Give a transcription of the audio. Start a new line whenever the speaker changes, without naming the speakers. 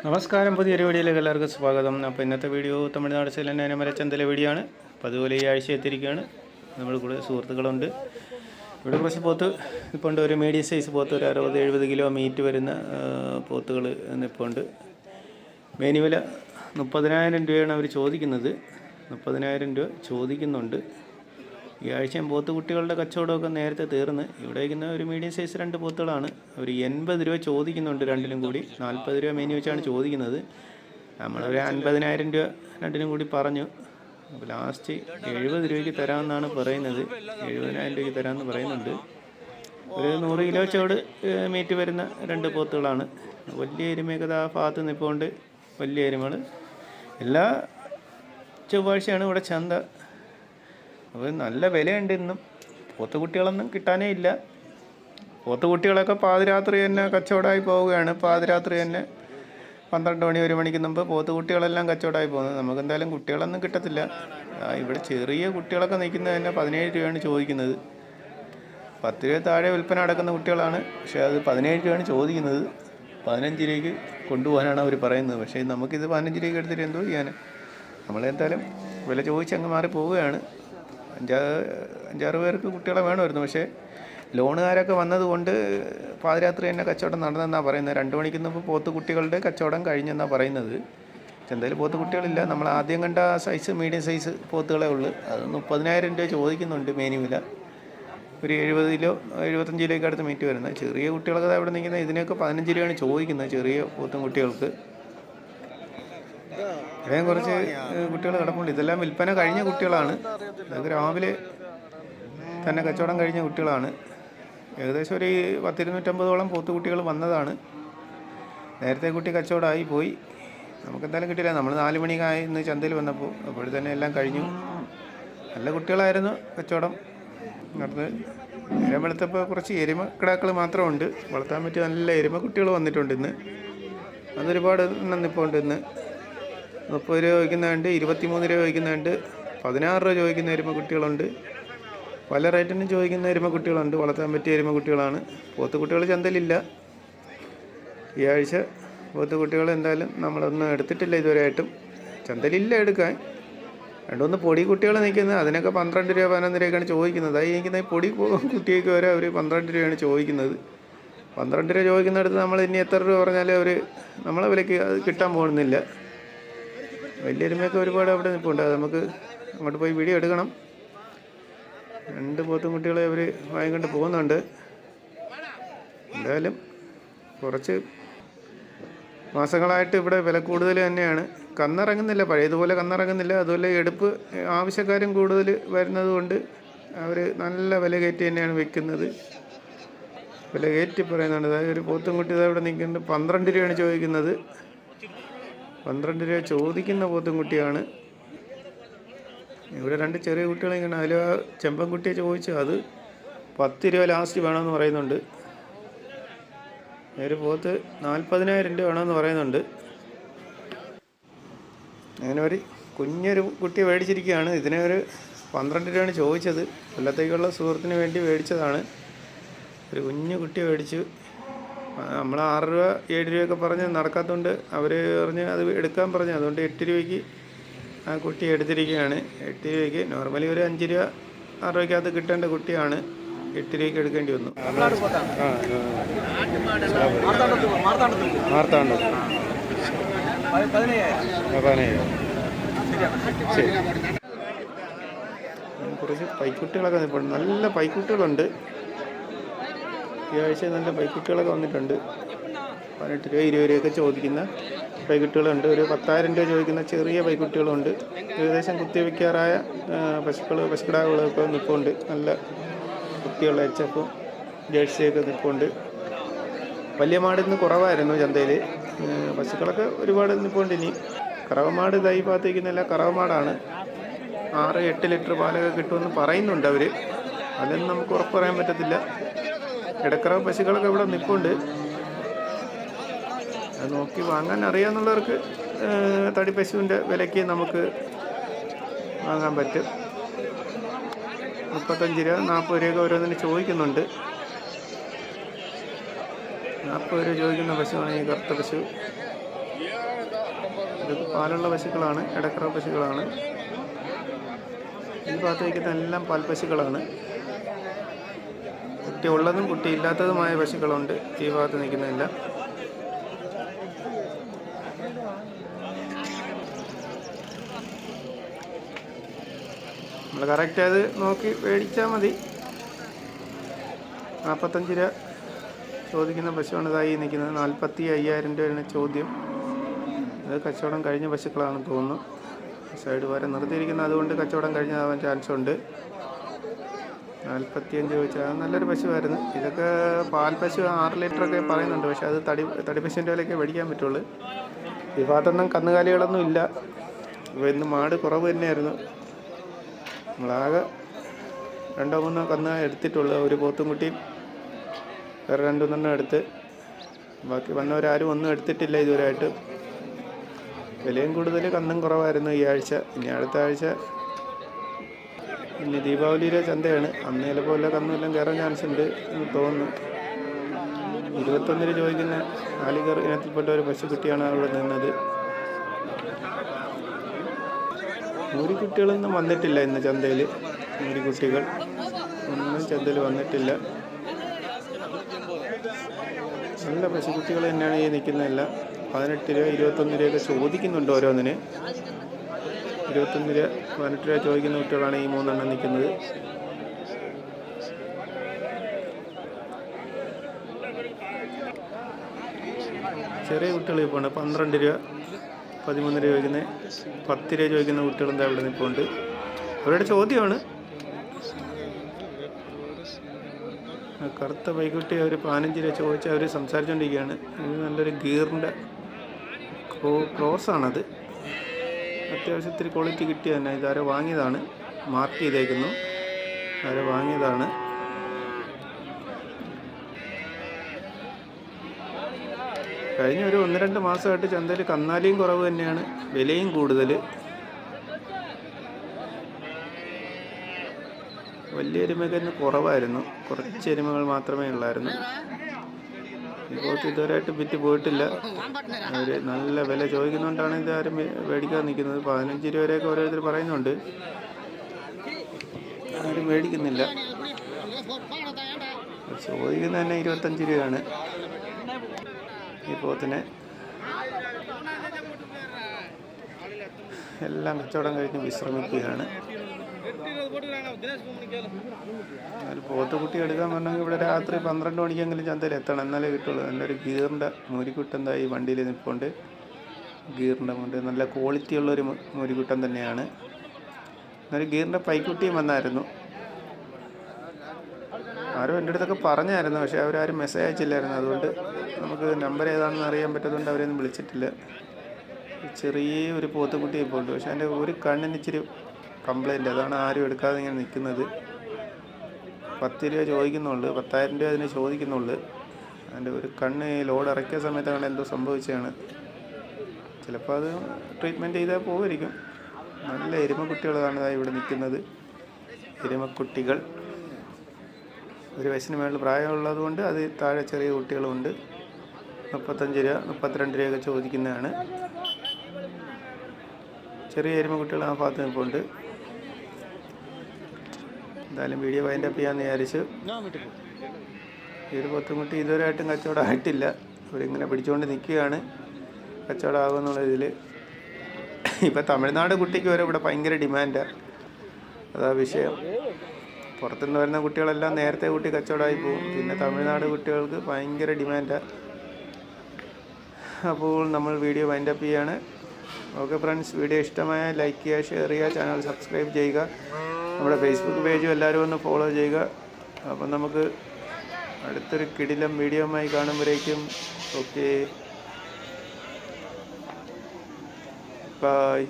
നമസ്കാരം. പുതിയൊരു വീഡിയോയിലേക്ക് എല്ലാവർക്കും സ്വാഗതം. അപ്പോൾ ഇന്നത്തെ വീഡിയോ തമിഴ്നാട് സെലനേന മരച്ചന്തല വീഡിയോ ആണ്. അപ്പോൾ അതുപോലെ ഈ ആഴ്ച എത്തിയിരിക്കുകയാണ്. നമ്മൾ കൂടെ സുഹൃത്തുക്കളുണ്ട്. ഇവിടെ കുറച്ച് പോത്ത് ഇപ്പോൾ ഉണ്ട് ഒരു മീഡിയം സൈസ് പോത്ത് ഒരു അറുപത് എഴുപത് കിലോ മീറ്റ് വരുന്ന പോത്തുകൾ ഇപ്പോൾ ഉണ്ട് മേനുവില മുപ്പതിനായിരം രൂപയാണ് അവർ ചോദിക്കുന്നത്. മുപ്പതിനായിരം രൂപ ചോദിക്കുന്നുണ്ട്. ഈ ആഴ്ചയും പോത്ത് കുട്ടികളുടെ കച്ചവടമൊക്കെ നേരത്തെ തീർന്ന്. ഇവിടെ ഒരു മീഡിയം സൈസ് രണ്ട് പോത്തുകളാണ്. ഒരു എൺപത് രൂപ ചോദിക്കുന്നുണ്ട് രണ്ടിലും കൂടി. നാൽപ്പത് രൂപ മെനു വെച്ചാണ് ചോദിക്കുന്നത്. നമ്മളൊരു അൻപതിനായിരം രൂപ രണ്ടിനും കൂടി പറഞ്ഞു. അപ്പോൾ ലാസ്റ്റ് എഴുപത് രൂപയ്ക്ക് തരാമെന്നാണ് പറയുന്നത്. എഴുപതിനായിരം രൂപയ്ക്ക് തരാമെന്ന് പറയുന്നുണ്ട്. ഒരു നൂറ് കിലോ ചോട് മീറ്റ് വരുന്ന രണ്ട് പോത്തുകളാണ്. വലിയ എരുമയൊക്കെ ആ ഭാഗത്ത് നിൽപ്പുണ്ട് വലിയ എരുമകൾ എല്ലാ ചൊവ്വാഴ്ചയാണ് ഇവിടെ ചന്ത. അപ്പോൾ നല്ല വിലയുണ്ട് ഇന്നും. പോത്തുകുട്ടികളൊന്നും കിട്ടാനേ ഇല്ല. പോത്തുകുട്ടികളൊക്കെ പാതിരാത്രി തന്നെ കച്ചവടമായി പോവുകയാണ്. പാതിരാത്രി തന്നെ പന്ത്രണ്ട് മണി ഒരു മണിക്ക് മുമ്പ് പോത്തുകുട്ടികളെല്ലാം കച്ചവടമായി പോകുന്നത്. നമുക്ക് എന്തായാലും കുട്ടികളൊന്നും കിട്ടത്തില്ല. ഇവിടെ ചെറിയ കുട്ടികളൊക്കെ നിൽക്കുന്നത് തന്നെ പതിനേഴ് രൂപയാണ് ചോദിക്കുന്നത്. പത്ത് രൂപ താഴെ വിൽപ്പന നടക്കുന്ന കുട്ടികളാണ്. പക്ഷേ അത് പതിനേഴ് രൂപയാണ് ചോദിക്കുന്നത്. പതിനഞ്ച് രൂപയ്ക്ക് കൊണ്ടുപോകാനാണ് അവർ പറയുന്നത്. പക്ഷേ നമുക്കിത് പതിനഞ്ച് രൂപയ്ക്ക് എടുത്തിട്ട് എന്തോ ചെയ്യാൻ നമ്മളെന്തായാലും വില ചോദിച്ച് അങ്ങ് മാറി പോവുകയാണ് അഞ്ചാ അഞ്ചാറ് പേർക്ക് കുട്ടികളെ വേണമായിരുന്നു. പക്ഷേ ലോണുകാരൊക്കെ വന്നതുകൊണ്ട് പാതിരാത്രി തന്നെ കച്ചവടം നടന്നെന്നാണ് പറയുന്നത്. രണ്ട് മണിക്ക് മുമ്പ് പോത്ത് കുട്ടികളുടെ കച്ചവടം കഴിഞ്ഞെന്നാണ് പറയുന്നത്. എന്തായാലും പോത്ത് കുട്ടികളില്ല. നമ്മൾ ആദ്യം കണ്ട സൈസ് മീഡിയം സൈസ് പോത്തുകളെ ഉള്ളൂ. അത് മുപ്പതിനായിരം രൂപ ചോദിക്കുന്നുണ്ട് മേനി വില. ഒരു എഴുപത് കിലോ എഴുപത്തഞ്ച് കിലോയ്ക്ക് അടുത്ത് മീറ്റ് വരുന്നത്. ചെറിയ കുട്ടികൾക്ക് അവിടെ നിൽക്കുന്ന ഇതിനൊക്കെ പതിനഞ്ച് രൂപയാണ് ചോദിക്കുന്നത് ചെറിയ പോത്തും കുട്ടികൾക്ക്. ഇവിടെയും കുറച്ച് കുട്ടികൾ കിടപ്പുണ്ട്. ഇതെല്ലാം വിൽപ്പന കഴിഞ്ഞ കുട്ടികളാണ്. ഇതൊക്കെ രാവിലെ തന്നെ കച്ചവടം കഴിഞ്ഞ കുട്ടികളാണ്. ഏകദേശം ഒരു പത്തിരുന്നൂറ്റമ്പതോളം പോത്തുകുട്ടികൾ വന്നതാണ്. നേരത്തെ കുട്ടി കച്ചവടമായി പോയി. നമുക്കെന്തായാലും കിട്ടില്ല നമ്മൾ നാല് മണിക്കായി ഇന്ന് ചന്തയിൽ വന്നപ്പോൾ അപ്പോഴത്തന്നെ എല്ലാം കഴിഞ്ഞു. നല്ല കുട്ടികളായിരുന്നു കച്ചവടം നടന്ന് നേരം വെളുത്തപ്പോൾ കുറച്ച് എരുമ കിടാക്കൾ മാത്രമുണ്ട്. വളർത്താൻ പറ്റിയ നല്ല എരുമ കുട്ടികൾ വന്നിട്ടുണ്ട് ഇന്ന്. അന്നൊരുപാട് എണ്ണം നിൽപ്പുണ്ട് ഇന്ന്. മുപ്പത് രൂപ ചോദിക്കുന്നുണ്ട് ഇരുപത്തിമൂന്ന് രൂപ ചോദിക്കുന്നുണ്ട് പതിനാറ് രൂപ ചോദിക്കുന്ന എരുമ കുട്ടികളുണ്ട്. പല റേറ്റിനും ചോദിക്കുന്ന എരുമ കുട്ടികളുണ്ട് വളർത്താൻ പറ്റിയ എരുമ കുട്ടികളാണ്. പോത്ത് കുട്ടികൾ ചന്തലില്ല ഈ ആഴ്ച പോത്ത് കുട്ടികൾ എന്തായാലും നമ്മളൊന്നും എടുത്തിട്ടില്ല ഇതുവരെയായിട്ടും. ചന്തലില്ല എടുക്കാൻ. രണ്ടുമൂന്ന് പൊടി കുട്ടികൾ നിൽക്കുന്നത് അതിനൊക്കെ പന്ത്രണ്ട് രൂപ പതിനൊന്ന് രൂപയൊക്കെയാണ് ചോദിക്കുന്നത്. അത് ഈ പൊടി കുട്ടിയൊക്കെ വരെ അവർ പന്ത്രണ്ട് രൂപയാണ് ചോദിക്കുന്നത്. പന്ത്രണ്ട് രൂപ ചോദിക്കുന്നിടത്ത് നമ്മൾ ഇനി എത്ര രൂപ പറഞ്ഞാലും അവർ നമ്മളെ വിലയ്ക്ക് അത് കിട്ടാൻ പോകുന്നില്ല. വലിയ എരുമയൊക്കെ ഒരുപാട് അവിടെ നിൽപ്പുണ്ട്. അത് നമുക്ക് അങ്ങോട്ട് പോയി വീഡിയോ എടുക്കണം. രണ്ട് പോത്തും കുട്ടികളെ അവർ വാങ്ങിക്കൊണ്ട് പോകുന്നുണ്ട്. എന്തായാലും കുറച്ച് മാസങ്ങളായിട്ട് ഇവിടെ വില കൂടുതൽ തന്നെയാണ്. കന്നിറങ്ങുന്നില്ല. പഴയതുപോലെ കന്നിറങ്ങുന്നില്ല. അതുപോലെ എടുപ്പ് ആവശ്യക്കാരും കൂടുതൽ വരുന്നത് കൊണ്ട് അവർ നല്ല വില കയറ്റി തന്നെയാണ് വെക്കുന്നത്. വില കയറ്റി പറയുന്നുണ്ട്. അതായത് ഒരു പോത്തും കുട്ടി ഇവിടെ നിൽക്കുന്നുണ്ട്. പന്ത്രണ്ട് രൂപയാണ് ചോദിക്കുന്നത്. പന്ത്രണ്ട് രൂപ ചോദിക്കുന്ന പോത്തും കുട്ടിയാണ് ഇവിടെ രണ്ട് ചെറിയ കുട്ടികളെ ഇങ്ങനെ അതിൽ ചെമ്പൻകുട്ടിയെ ചോദിച്ചു അത് പത്ത് രൂപ ലാസ്റ്റ് വേണമെന്ന് പറയുന്നുണ്ട്. ഒരു പോത്ത് നാൽപ്പതിനായിരം രൂപ വേണമെന്ന് പറയുന്നുണ്ട്. അങ്ങനെ ഒരു കുഞ്ഞൊരു കുട്ടി മേടിച്ചിരിക്കുകയാണ്. ഇതിനെ ഒരു പന്ത്രണ്ട് രൂപയാണ് ചോദിച്ചത്. കൊല്ലത്തേക്കുള്ള സുഹൃത്തിന് വേണ്ടി മേടിച്ചതാണ്. ഒരു കുഞ്ഞു കുട്ടി മേടിച്ചു. നമ്മൾ ആറ് രൂപ ഏഴ് രൂപയൊക്കെ പറഞ്ഞ് നടക്കാത്തതുകൊണ്ട് അവർ പറഞ്ഞ് അത് എടുക്കാൻ പറഞ്ഞു. അതുകൊണ്ട് എട്ട് രൂപയ്ക്ക് ആ കുട്ടി എടുത്തിരിക്കുകയാണ്. എട്ട് രൂപയ്ക്ക് നോർമലി ഒരു അഞ്ച് രൂപ ആറ് രൂപയ്ക്കകത്ത് കിട്ടേണ്ട കുട്ടിയാണ് എട്ട് രൂപയ്ക്ക് എടുക്കേണ്ടി വന്നു. മാർത്താണ്ടോ കുറച്ച് പൈക്കുട്ടികളൊക്കെ നിൽപ്പുണ്ട് നല്ല പൈക്കുട്ടികളുണ്ട്. ഈ ആഴ്ച നല്ല പൈക്കുട്ടികളൊക്കെ വന്നിട്ടുണ്ട്. പതിനെട്ട് രൂപ ഇരുപത് രൂപയൊക്കെ ചോദിക്കുന്ന പൈക്കുട്ടികളുണ്ട്. ഒരു പത്തായിരം രൂപ ചോദിക്കുന്ന ചെറിയ പൈക്കുട്ടികളുണ്ട്. ഏകദേശം കുത്തിവെക്കാറായ പശുക്കൾ പശുക്കിടാവുകളൊക്കെ നിൽപ്പുണ്ട് നല്ല കുത്തിയുള്ള എച്ച് എഫും ജേഴ്സിയൊക്കെ നിൽപ്പുണ്ട് വലിയ മാടിന്ന് കുറവായിരുന്നു ചന്തയിൽ പശുക്കളൊക്കെ ഒരുപാട് നിൽപ്പുണ്ട് ഇനി. കറവമാട് തൈ ഭാഗത്തേക്കുന്നല്ല കറവമാടാണ്. ആറ് എട്ട് ലിറ്റർ പാലൊക്കെ കിട്ടുമെന്ന് പറയുന്നുണ്ട് അവർ അതൊന്നും നമുക്ക് ഉറപ്പ് പറയാൻ പറ്റത്തില്ല. ഇടക്കറ പശുക്കളൊക്കെ ഇവിടെ നിൽപ്പുണ്ട്. അത് നോക്കി വാങ്ങാൻ അറിയാമെന്നുള്ളവർക്ക് തടി പശുവിന്റെ വിലയ്ക്ക് നമുക്ക് വാങ്ങാൻ പറ്റും. മുപ്പത്തഞ്ച് രൂപ നാൽപ്പത് രൂപയൊക്കെ ഓരോന്നിന് ചോദിക്കുന്നുണ്ട്. നാൽപ്പത് രൂപ ചോദിക്കുന്ന പശുവാണ് ഈ കറുത്ത പശു. പാലുള്ള പശുക്കളാണ് ഇടക്കറ പശുക്കളാണ്. ഈ ഭാഗത്ത് വയ്ക്കുന്ന എല്ലാം പാൽപ്പശുക്കളാണ് കുട്ടി ഉള്ളതും കുട്ടി ഇല്ലാത്തതുമായ പശുക്കളുണ്ട്. ഈ ഭാഗത്ത് നിൽക്കുന്നതെല്ലാം നമ്മൾ കറക്റ്റ് അത് നോക്കി മേടിച്ചാൽ മതി. നാൽപ്പത്തഞ്ച് രൂപ ചോദിക്കുന്ന പശുവാണ് ഇതായി നിൽക്കുന്നത്. നാൽപ്പത്തി അയ്യായിരം രൂപയാണ് ചോദ്യം. അത് കച്ചവടം കഴിഞ്ഞ പശുക്കളാണെന്ന് തോന്നുന്നു. സൈഡ് വരെ നിർത്തിയിരിക്കുന്നത്. അതുകൊണ്ട് കച്ചവടം കഴിഞ്ഞതാവാൻ ചാൻസ് ഉണ്ട്. നാൽപ്പത്തിയഞ്ച് ചോദിച്ചാൽ അത് നല്ലൊരു പശുവായിരുന്നു. ഇതൊക്കെ പാൽ പശു ആറ് ലിറ്ററൊക്കെ പറയുന്നുണ്ട്. പക്ഷേ അത് തടി തടി പശുവിന്റെ വിലയൊക്കെ മേടിക്കാൻ പറ്റുള്ളൂ. ഈ ഭാഗത്തൊന്നും കന്നുകാലികളൊന്നും ഇല്ല. ഇന്ന് മാട് കുറവ് തന്നെയായിരുന്നു. നമ്മളാകെ രണ്ടോ മൂന്നോ കന്ന് എടുത്തിട്ടുള്ളൂ. ഒരു പോത്തുംകുട്ടിയും വേറെ രണ്ടു മൂന്നെണ്ണം എടുത്ത്. ബാക്കി വന്നവരാരും ഒന്നും എടുത്തിട്ടില്ല ഇതുവരെയായിട്ട്. വിലയും കൂടുതൽ കന്നും കുറവായിരുന്നു ഈ ആഴ്ച. ഇനി അടുത്ത ആഴ്ച ഇനി ദീപാവലിയിലെ ചന്തയാണ്. അന്നേലെ പോലെ എല്ലാ കന്നുമെല്ലാം കയറാൻ ചാൻസ് ഉണ്ട് എന്ന് തോന്നുന്നു. ഇരുപത്തൊന്നിന് ചോദിക്കുന്ന ആലിഗർ ഇനത്തിൽപ്പെട്ട ഒരു പശുക്കുട്ടിയാണ് അവിടെ നിന്നത്. കുട്ടികളൊന്നും വന്നിട്ടില്ല ഇന്ന് ചന്തയിൽ കുട്ടികൾ ഒന്നും ചന്തയിൽ വന്നിട്ടില്ല. നല്ല പശുക്കുട്ടികൾ തന്നെയാണ് ഈ നിൽക്കുന്നതെല്ലാം പതിനെട്ട് രൂപ ഇരുപത്തൊന്ന് രൂപയൊക്കെ ചോദിക്കുന്നുണ്ട് ഓരോന്നിന്. ഇരുപത്തൊന്ന് രൂപ പതിനെട്ട് രൂപ ചോദിക്കുന്ന കുട്ടികളാണ് ഈ മൂന്നെണ്ണം നിൽക്കുന്നത്. ചെറിയ കുട്ടികൾ ഇപ്പോൾ ഉണ്ട്. പന്ത്രണ്ട് രൂപ പതിമൂന്ന് രൂപ ചോദിക്കുന്ന പത്ത് രൂപ ചോദിക്കുന്ന കുട്ടികൾ എന്താ ഇവിടെ നിൽപ്പുണ്ട്. അവരുടെ ചോദ്യമാണ്. കറുത്ത പൈക്കുട്ടി അവർ പതിനഞ്ച് രൂപ ചോദിച്ച് അവർ സംസാരിച്ചുകൊണ്ടിരിക്കുകയാണ് നല്ലൊരു ഗീറിന്റെ ക്രോ ക്രോസാണത്. അത്യാവശ്യം ഇത്തിരി ക്വാളിറ്റി കിട്ടിയ തന്നെ. ഇതാരോ വാങ്ങിയതാണ്. മാർക്ക് ചെയ്തേക്കുന്നു. ആരോ വാങ്ങിയതാണ്. കഴിഞ്ഞ ഒരു ഒന്ന് രണ്ട് മാസമായിട്ട് ചന്തയിൽ കന്നാലിയും കുറവ് തന്നെയാണ്. വിലയും കൂടുതൽ വലിയ എരുമയൊക്കെ കുറവായിരുന്നു. കുറച്ച് എരുമകൾ മാത്രമേ ഉള്ളായിരുന്നു. ഇപ്പോൾ ഇതുവരെയായിട്ട് വിറ്റ് പോയിട്ടില്ല. അവർ നല്ല വില ചോദിക്കുന്നതുകൊണ്ടാണ് ഇത് ആരും മേടിക്കാൻ നിൽക്കുന്നത്. പതിനഞ്ച് രൂപ വരെയൊക്കെ ഓരോരുത്തർ പറയുന്നുണ്ട്. ആരും മേടിക്കുന്നില്ല. ചോദിക്കുന്നത് തന്നെ ഇരുപത്തഞ്ച് രൂപയാണ്. ഈ പോത്തിനെ എല്ലാം കച്ചവടം കഴിഞ്ഞ് വിശ്രമിക്കുകയാണ്. പോത്തുകുട്ടി എടുക്കാൻ പറഞ്ഞെങ്കിൽ ഇവിടെ രാത്രി പന്ത്രണ്ട് മണിക്കെങ്കിലും ചന്തയിൽ എത്തണം. എന്നാലേ കിട്ടുള്ളൂ. നല്ലൊരു ഗീറിന്റെ മൂരിക്കുട്ടൻ എന്താ ഈ വണ്ടിയിൽ നിൽപ്പുണ്ട്. ഗീറിന്റെ മുണ്ട്. നല്ല ക്വാളിറ്റി ഉള്ളൊരു മുരിക്കുട്ടൻ തന്നെയാണ്. എന്നൊരു ഗീറിന്റെ പൈക്കുട്ടിയും വന്നായിരുന്നു. ആരും എന്റെ അടുത്തൊക്കെ പറഞ്ഞായിരുന്നു. പക്ഷേ അവരാരും മെസ്സേജ് അയച്ചില്ലായിരുന്നു. അതുകൊണ്ട് നമുക്ക് നമ്പർ ഏതാണെന്ന് അറിയാൻ പറ്റാത്തതുകൊണ്ട് അവരെയൊന്നും വിളിച്ചിട്ടില്ല. ചെറിയ ഒരു പോത്തുകുട്ടി ഇപ്പോൾ ഉണ്ട് പക്ഷേ അതിന്റെ ഒരു കണ്ണിന് ഇച്ചിരി കംപ്ലൈന്റ്. അതാണ് ആരും എടുക്കാതെ ഇങ്ങനെ നിൽക്കുന്നത്. പത്ത് രൂപ ചോദിക്കുന്നുള്ളൂ. പത്തായിരം രൂപ അതിന് ചോദിക്കുന്നുള്ളൂ. അതിന്റെ ഒരു കണ്ണ് ലോഡ് ഇറക്കിയ സമയത്താണ് എന്തോ സംഭവിച്ചതാണ്. ചിലപ്പോൾ അത് ട്രീറ്റ്മെന്റ് ചെയ്താൽ പോകുമായിരിക്കും നല്ല എരുമക്കുട്ടികളാണ് കുട്ടികളാണ് ഇവിടെ നിൽക്കുന്നത്. എരുമക്കുട്ടികൾ ഒരു വയസ്സിന് മേളിൽ പ്രായമുള്ളത് കൊണ്ട് അത് താഴെ ചെറിയ കുട്ടികളുണ്ട്. മുപ്പത്തഞ്ച് രൂപ മുപ്പത്തിരണ്ട് രൂപയൊക്കെ ചോദിക്കുന്നതാണ്. ചെറിയ എരുമക്കുട്ടികൾ ആ ഭാഗത്ത് നിൽപ്പുണ്ട്. എന്തായാലും വീഡിയോ വൈൻഡ് അപ്പ് ചെയ്യാമെന്ന് വിചാരിച്ചു ഈ ഒരു പൊത്തുമുട്ടി ഇതുവരെയായിട്ടും കച്ചവടം ആയിട്ടില്ല ഇവരിങ്ങനെ പിടിച്ചുകൊണ്ട് നിൽക്കുകയാണ്. കച്ചവടം ആകുമെന്നുള്ള ഇതിൽ ഇപ്പം തമിഴ്നാട് കുട്ടിക്ക് വരെ ഇവിടെ ഭയങ്കര ഡിമാൻഡാണ് അതാ വിഷയം. പുറത്തുനിന്ന് വരുന്ന കുട്ടികളെല്ലാം നേരത്തെ കൂട്ടി കച്ചവടമായി പോകും പിന്നെ തമിഴ്നാട് കുട്ടികൾക്ക് ഭയങ്കര ഡിമാൻഡാണ് അപ്പോൾ നമ്മൾ വീഡിയോ വൈൻഡപ്പ് ചെയ്യാണ്. ഓക്കെ ഫ്രണ്ട്സ് വീഡിയോ ഇഷ്ടമായ ലൈക്ക് ചെയ്യുക ഷെയർ ചെയ്യുക ചാനൽ സബ്സ്ക്രൈബ് ചെയ്യുക. നമ്മുടെ ഫേസ്ബുക്ക് പേജും എല്ലാവരും ഒന്ന് ഫോളോ ചെയ്യുക. അപ്പം നമുക്ക് അടുത്തൊരു കിടിലം വീഡിയോമായി കാണുമ്പോഴേക്കും ഓക്കെ ബായ്